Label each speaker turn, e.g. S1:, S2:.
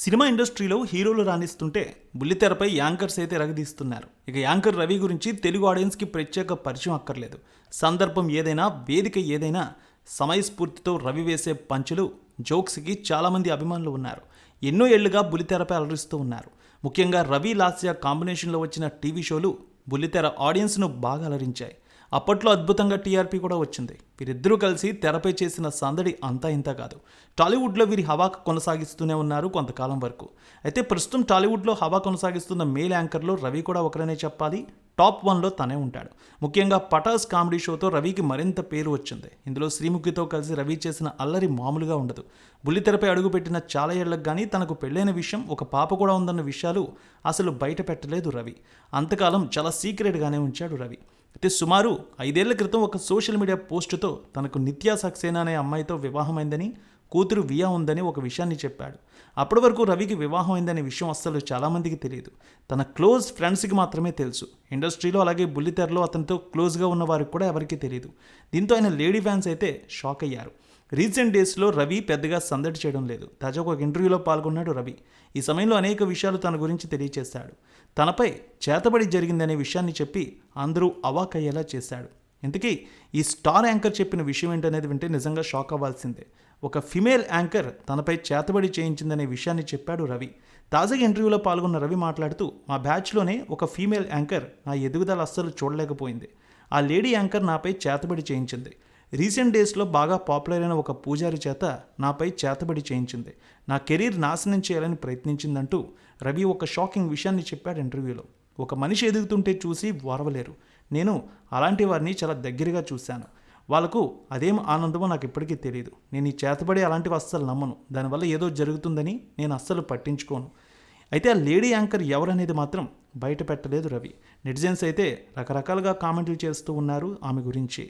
S1: Cinema ఇండస్ట్రీలో హీరోలు రాణిస్తుంటే బుల్లితెరపై anchors అయితే రగదీస్తున్నారు. ఇక యాంకర్ రవి గురించి తెలుగు ఆడియన్స్కి ప్రత్యేక పరిచయం అక్కర్లేదు. సందర్భం ఏదైనా వేదిక ఏదైనా సమయస్ఫూర్తితో రవి వేసే పంచులు జోక్స్కి చాలామంది అభిమానులు ఉన్నారు. ఎన్నో ఏళ్ళుగా బుల్లితెరపై అలరిస్తూ ఉన్నారు. ముఖ్యంగా రవి లాస్య కాంబినేషన్లో వచ్చిన టీవీ షోలు బుల్లితెర ఆడియన్స్ను బాగా అలరించాయి. అప్పట్లో అద్భుతంగా టీఆర్పీ కూడా వచ్చింది. వీరిద్దరూ కలిసి తెరపై చేసిన సందడి అంతా ఇంత కాదు. టాలీవుడ్లో వీరి హవా కొనసాగిస్తూనే ఉన్నారు కొంతకాలం వరకు. అయితే ప్రస్తుతం టాలీవుడ్లో హవా కొనసాగిస్తున్న మేల్ యాంకర్లో రవి కూడా ఒకరనే చెప్పాలి. టాప్ వన్లో తనే ఉంటాడు. ముఖ్యంగా పటాస్ కామెడీ షోతో రవికి మరింత పేరు వచ్చింది. ఇందులో శ్రీముఖితో కలిసి రవి చేసిన అల్లరి మామూలుగా ఉండదు. బుల్లితెరపై అడుగుపెట్టిన చాలా ఏళ్ళకు కానీ తనకు పెళ్ళైన విషయం ఒక పాప కూడా ఉందన్న విషయాలు అసలు బయట పెట్టలేదు రవి. అంతకాలం చాలా సీక్రెట్గానే ఉంచాడు రవి. అయితే సుమారు ఐదేళ్ళ క్రితం ఒక సోషల్ మీడియా పోస్టుతో తనకు నిత్యా సక్సేనా అనే అమ్మాయితో వివాహమైందని కూతురు వియా ఉందని ఒక విషయాన్ని చెప్పాడు. అప్పటి వరకు రవికి వివాహం అయిందనే విషయం అస్సలు చాలామందికి తెలియదు. తన క్లోజ్ ఫ్రెండ్స్కి మాత్రమే తెలుసు. ఇండస్ట్రీలో అలాగే బుల్లితెరలో అతనితో క్లోజ్గా ఉన్న వారికి కూడా ఎవరికీ తెలియదు దీంతో ఆయన లేడీ ఫ్యాన్స్ అయితే షాక్ అయ్యారు. రీసెంట్ డేస్లో రవి పెద్దగా సందడి చేయడం లేదు. తాజాగా ఒక ఇంటర్వ్యూలో పాల్గొన్నాడు రవి. ఈ సమయంలో అనేక విషయాలు తన గురించి తెలియచేశాడు. తనపై చేతబడి జరిగిందనే విషయాన్ని చెప్పి అందరూ అవాకయ్యేలా చేశాడు. ఇంతకీ ఈ స్టార్ యాంకర్ చెప్పిన విషయం ఏంటనేది వింటే నిజంగా షాక్ అవ్వాల్సిందే. ఒక ఫిమేల్ యాంకర్ తనపై చేతబడి చేయించిందనే విషయాన్ని చెప్పాడు రవి. తాజాగా ఇంటర్వ్యూలో పాల్గొన్న రవి మాట్లాడుతూ మా బ్యాచ్లోనే ఒక ఫీమేల్ యాంకర్ నా ఎదుగుదల అస్సలు చూడలేకపోయింది. ఆ లేడీ యాంకర్ నాపై చేతబడి చేయించింది. రీసెంట్ డేస్లో బాగా పాపులర్ అయిన ఒక పూజారి చేత నాపై చేతబడి చేయించింది. నా కెరీర్ నాశనం చేయాలని ప్రయత్నించిందంటూ రవి ఒక షాకింగ్ విషయాన్ని చెప్పాడు ఇంటర్వ్యూలో. ఒక మనిషి ఎదుగుతుంటే చూసి ఓర్వలేరు నేను అలాంటి వారిని చాలా దగ్గరగా చూశాను. వాళ్ళకు అదేం ఆనందమో నాకు ఇప్పటికీ తెలియదు నేను ఈ చేతబడి అలాంటివి అస్సలు నమ్మను. దానివల్ల ఏదో జరుగుతుందని నేను అస్సలు పట్టించుకోను. అయితే ఆ లేడీ యాంకర్ ఎవరనేది మాత్రం బయట పెట్టలేదు రవి. నెటిజన్స్ అయితే రకరకాలుగా కామెంట్లు చేస్తూ ఉన్నారు ఆమె గురించి.